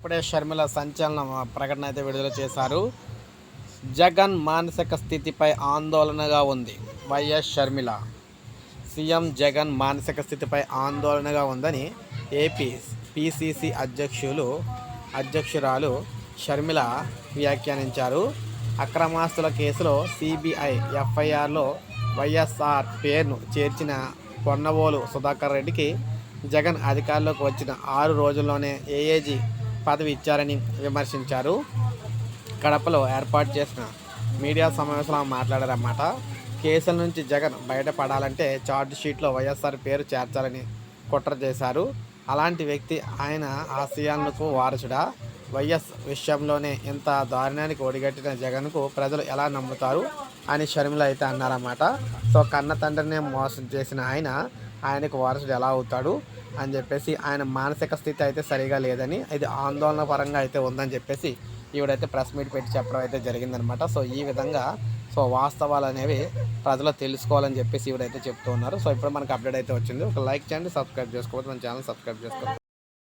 ఇప్పుడే షర్మిల సంచలన ప్రకటన అయితే విడుదల చేశారు. జగన్ మానసిక స్థితిపై ఆందోళనగా ఉంది. వైఎస్ షర్మిల. సీఎం జగన్ మానసిక స్థితిపై ఆందోళనగా ఉందని ఏపీ పిసిసి అధ్యక్షులు అధ్యక్షురాలు షర్మిల వ్యాఖ్యానించారు. అక్రమాస్తుల కేసులో సిబిఐ ఎఫ్ఐఆర్లో వైఎస్ఆర్ పేరును చేర్చిన పొన్నవోలు సుధాకర్ రెడ్డికి జగన్ అధికారంలోకి వచ్చిన ఆరు రోజుల్లోనే ఏఏజీ పదవి ఇచ్చారని విమర్శించారు. కడపలో ఏర్పాటు చేసిన మీడియా సమావేశంలో మాట్లాడారన్నమాట. కేసుల నుంచి జగన్ బయటపడాలంటే ఛార్జ్ షీట్లో వైఎస్ఆర్ పేరు చేర్చాలని కుట్ర చేశారు. అలాంటి వ్యక్తి ఆయన ఆశయాలకు వారసుడా? వైఎస్ విషయంలోనే ఇంత దారుణానికి ఒడిగట్టిన జగన్కు ప్రజలు ఎలా నమ్ముతారు అని షర్మిల అయితే అన్నారన్నమాట. సో కన్న తండ్రినే మోసం చేసిన ఆయన ఆయనకు వారసుడు ఎలా అవుతాడు? అని చెప్పేసి ఆయన మానసిక స్థితి అయితే సరిగా లేదని ఇది ఆందోళన పరంగా అయితే ఉందని చెప్పేసి ఈవిడైతే ప్రెస్ మీట్ పెట్టి చెప్పడం అయితే జరిగిందనమాట. సో ఈ విధంగా సో వాస్తవాలు అనేవి ప్రజలు తెలుసుకోవాలని చెప్పేసి ఈవిడైతే చెప్తూ ఉన్నారు. సో ఇప్పుడు మనకు అప్డేట్ అయితే వచ్చింది. ఒక లైక్ చేయండి సబ్స్క్రైబ్ చేసుకోవచ్చు మన ఛానల్ సబ్స్క్రైబ్ చేసుకోవచ్చు